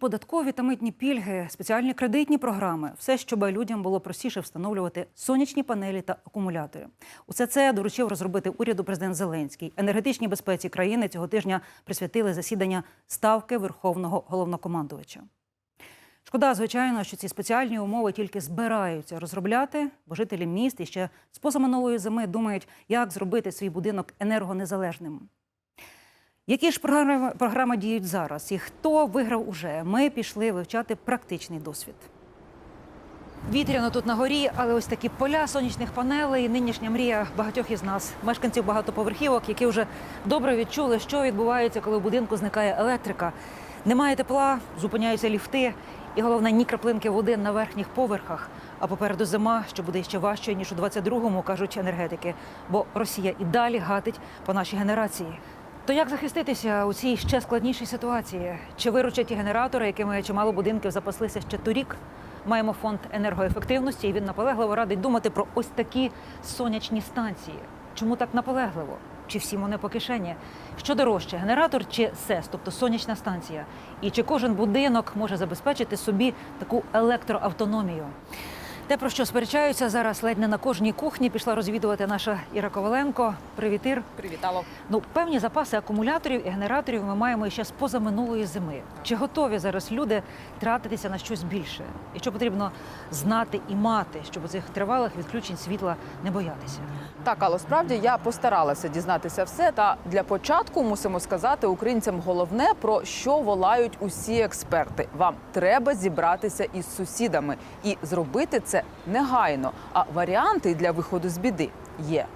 Податкові та митні пільги, спеціальні кредитні програми все, щоб людям було простіше встановлювати сонячні панелі та акумулятори. Усе це доручив розробити уряду президент Зеленський. Енергетичній безпеці країни цього тижня присвятили засідання ставки верховного головнокомандувача. Шкода, звичайно, що ці спеціальні умови тільки збираються розробляти, бо жителі міст іще з позаминулої зими думають, як зробити свій будинок енергонезалежним. Які ж програми, програми діють зараз і хто виграв уже? Ми пішли вивчати практичний досвід. Вітряно тут на горі, але ось такі поля сонячних панелей нинішня мрія багатьох із нас, мешканців багатоповерхівок, які вже добре відчули, що відбувається, коли в будинку зникає електрика. Немає тепла, зупиняються ліфти, і головне ні краплинки води на верхніх поверхах. А попереду зима, що буде ще важче ніж у 22-му, кажуть енергетики, бо Росія і далі гатить по нашій генерації. То як захиститися у цій ще складнішій ситуації? Чи виручать ті генератори, якими чимало будинків запаслися ще торік? Маємо фонд енергоефективності, і він наполегливо радить думати про ось такі сонячні станції. Чому так наполегливо? Чи всім вони по кишені? Що дорожче, генератор чи СЕС, тобто сонячна станція? І чи кожен будинок може забезпечити собі таку електроавтономію? Те, про що сперечаються зараз ледь не на кожній кухні, пішла розвідувати наша Іра Коваленко. Привіт, Ір. Привітало. Ну, певні запаси акумуляторів і генераторів ми маємо ще з позаминулої зими. Чи готові зараз люди тратитися на щось більше? І що потрібно знати і мати, щоб у цих тривалих відключень світла не боятися? Так, але справді я постаралася дізнатися все. Та для початку мусимо сказати українцям головне про що волають усі експерти. Вам треба зібратися із сусідами і зробити це негайно. А варіанти для виходу з біди є.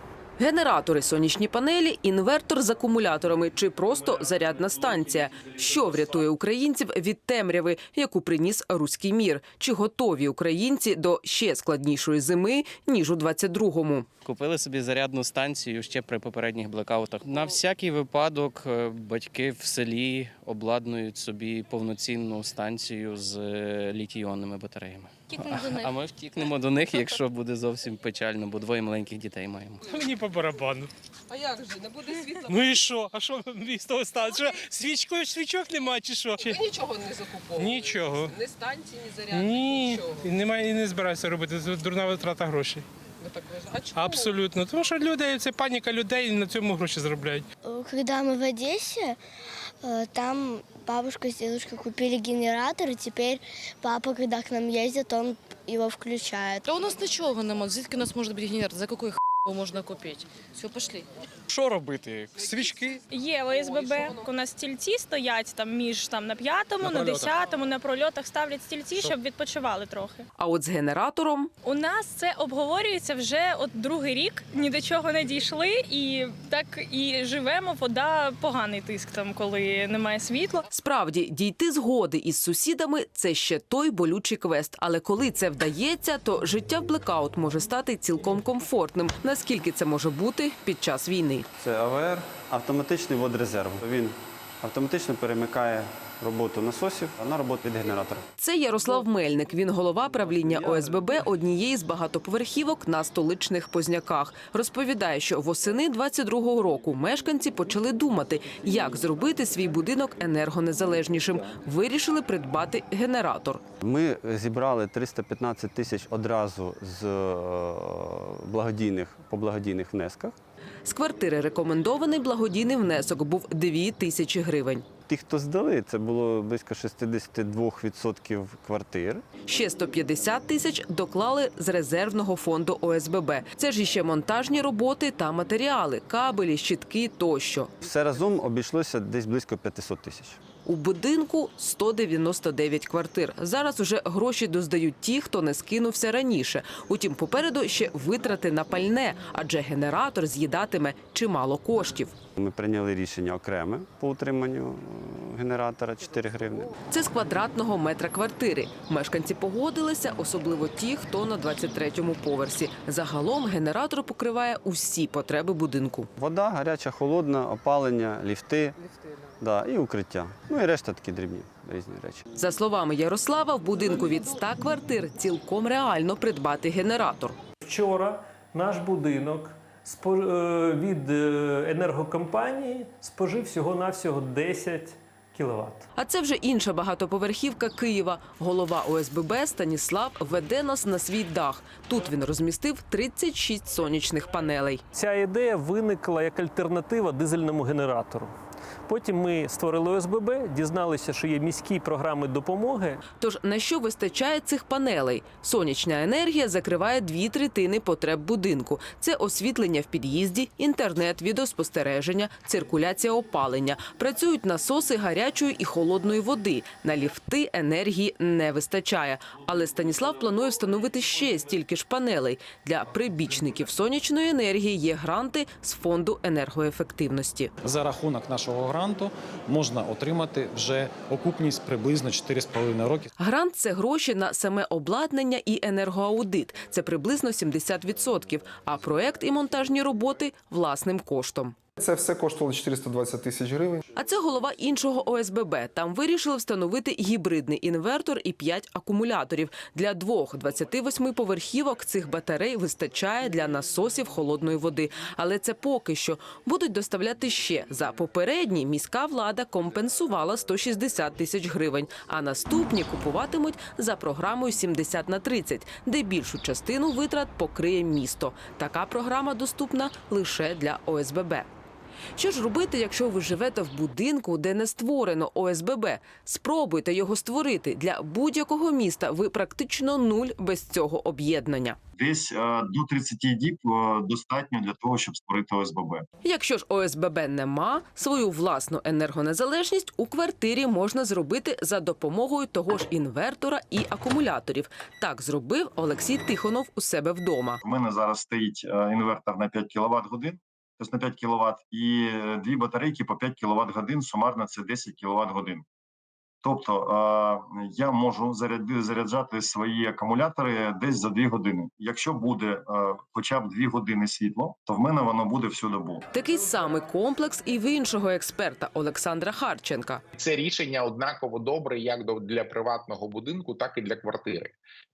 Генератори, сонячні панелі, інвертор з акумуляторами чи просто зарядна станція. Що врятує українців від темряви, яку приніс руський мір? Чи готові українці до ще складнішої зими ніж у 22-му? Купили собі зарядну станцію ще при попередніх блекаутах. На всякий випадок е, батьки в селі обладнують собі повноцінну станцію з е, літій-іонними батареями. А ми втікнемо до них, якщо буде зовсім печально, бо двоє маленьких дітей маємо. Мені по барабану. А як же не буде світла? Ну і що? А що мені з того стало? Що свічкою свічок немає чи що? Чи... нічого не закуповуєте? Нічого. Ні станції, ні Ні, і немає і не збираюся робити. Це дурна витрата грошей. Ви так А чому? Абсолютно. Тому що люди, це паніка людей і на цьому гроші заробляють. Когда мы в Одессе, там бабушка с дедушкой купили генератор, и теперь папа, когда к нам ездит, он его включает. Та у нас нічого нема. Звідки у нас може бути генератор? За какой х його можна купити? Все, пішли. Що робити? Свічки? Є ОСББ, у нас стільці стоять там між там на п'ятому, на десятому, на прольотах ставлять стільці, щоб відпочивали трохи. А от з генератором У нас це обговорюється вже от другий рік. Ні до чого не дійшли, і так і живемо. Вода поганий тиск там, коли немає світла. справді дійти згоди із сусідами це ще той болючий квест. Але коли це вдається, то життя в блекаут може стати цілком комфортним. Наскільки це може бути під час війни? Це АВР, автоматичний водрезерв. Він автоматично перемикає роботу насосів на роботу від генератора. Це Ярослав Мельник. Він голова правління ОСББ однієї з багатоповерхівок на столичних Позняках. Розповідає, що восени 22-го року мешканці почали думати, як зробити свій будинок енергонезалежнішим. Вирішили придбати генератор. Ми зібрали 315 тисяч одразу з е, благодійних по благодійних внесках. З квартири рекомендований благодійний внесок був 2 тисячі гривень. Ті, хто здали, це було близько 62% квартир. Ще 150 тисяч доклали з резервного фонду ОСББ. Це ж іще монтажні роботи та матеріали, кабелі, щитки тощо. Все разом обійшлося десь близько 500 тисяч. У будинку 199 квартир. Зараз уже гроші доздають ті, хто не скинувся раніше. Утім, попереду ще витрати на пальне, адже генератор з'їдатиме чимало коштів. Ми прийняли рішення окреме по утриманню е, генератора 4 гривни. Це з квадратного метра квартири. Мешканці погодилися, особливо ті, хто на 23-му поверсі. Загалом генератор покриває усі потреби будинку. Вода, гаряча, холодна, опалення, ліфти, да, і укриття. Ну і решта такі дрібні різні речі. За словами Ярослава, в будинку від 100 квартир цілком реально придбати генератор. Вчора наш будинок е, від е, енергокомпанії спожив всього-навсього 10 кВт. А це вже інша багатоповерхівка Києва. Голова ОСББ Станіслав веде нас на свій дах. Тут він розмістив 36 сонячних панелей. Ця ідея виникла як альтернатива дизельному генератору. Потім ми створили ОСББ, дізналися, що є міські програми допомоги. Тож на що вистачає цих панелей? Сонячна енергія закриває дві третини потреб будинку. Це освітлення в під'їзді, інтернет, відеоспостереження, циркуляція опалення. Працюють насоси гарячої і холодної води. На ліфти енергії не вистачає. Але Станіслав планує встановити ще стільки ж панелей. Для прибічників сонячної енергії є гранти з фонду енергоефективності. За рахунок нашого гранту можна отримати вже окупність приблизно 4,5 роки. Грант це гроші на саме обладнання і енергоаудит. Це приблизно 70%, а проект і монтажні роботи власним коштом. Це все коштувало 420 тисяч гривень. А це голова іншого ОСББ. Там вирішили встановити гібридний інвертор і 5 акумуляторів. Для двох 28 поверхівок цих батарей вистачає для насосів холодної води. Але це поки що будуть доставляти ще. За попередні міська влада компенсувала 160 тисяч гривень, а наступні купуватимуть за програмою 70 на 30, де більшу частину витрат покриє місто. Така програма доступна лише для ОСББ. Що ж робити, якщо ви живете в будинку, де не створено ОСББ? Спробуйте його створити для будь-якого міста. Ви практично нуль без цього об'єднання. Десь е, до 30 діб е, достатньо для того, щоб створити ОСББ. Якщо ж ОСББ нема, свою власну енергонезалежність у квартирі можна зробити за допомогою того ж інвертора і акумуляторів. Так зробив Олексій Тихонов у себе вдома. У мене зараз стоїть е, інвертор на 5 кВт годин, на 5 кВт, і е, дві батарейки по 5 кВт годин. Сумарно це 10 кВт годин. Тобто я можу заряджати свої акумулятори десь за 2 години. Якщо буде хоча б 2 години світло, то в мене воно буде всю добу. Такий самий комплекс і в іншого експерта Олександра Харченка. Це рішення однаково добре як до- для приватного будинку, так і для квартири.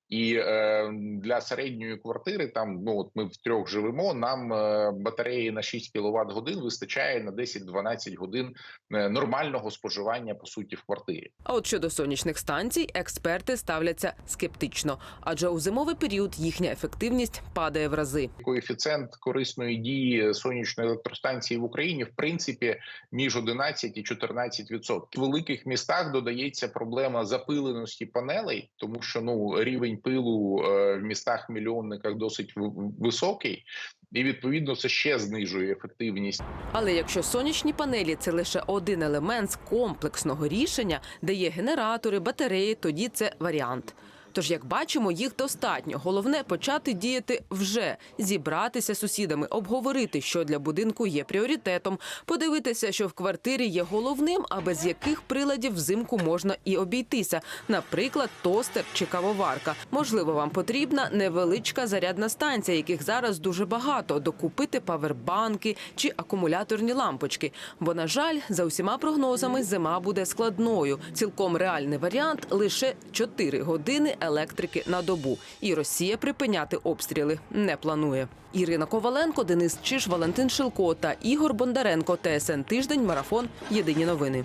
І е, для середньої квартири, там ну от ми в трьох живемо. Нам е, батареї на 6 кВт годин вистачає на 10-12 годин е, нормального споживання по суті в квартирі. А от щодо сонячних станцій, експерти ставляться скептично, адже у зимовий період їхня ефективність падає в рази. Коефіцієнт корисної дії сонячної електростанції в Україні в принципі між 11 і 14 відсотків. В великих містах додається проблема запиленості панелей, тому що ну рівень пилу е, в містах мільйонниках досить високий. І відповідно це ще знижує ефективність. Але якщо сонячні панелі це лише один елемент з комплексного рішення, де є генератори, батареї, тоді це варіант. Тож, як бачимо, їх достатньо. Головне почати діяти вже зібратися з сусідами, обговорити, що для будинку є пріоритетом, подивитися, що в квартирі є головним, а без яких приладів взимку можна і обійтися. Наприклад, тостер чи кавоварка. Можливо, вам потрібна невеличка зарядна станція, яких зараз дуже багато. Докупити павербанки чи акумуляторні лампочки. Бо, на жаль, за усіма прогнозами зима буде складною. Цілком реальний варіант лише 4 години електрики на добу. І Росія припиняти обстріли не планує. Ірина Коваленко, Денис Чиш, Валентин Шилко та Ігор Бондаренко. ТСН тиждень. Марафон. Єдині новини.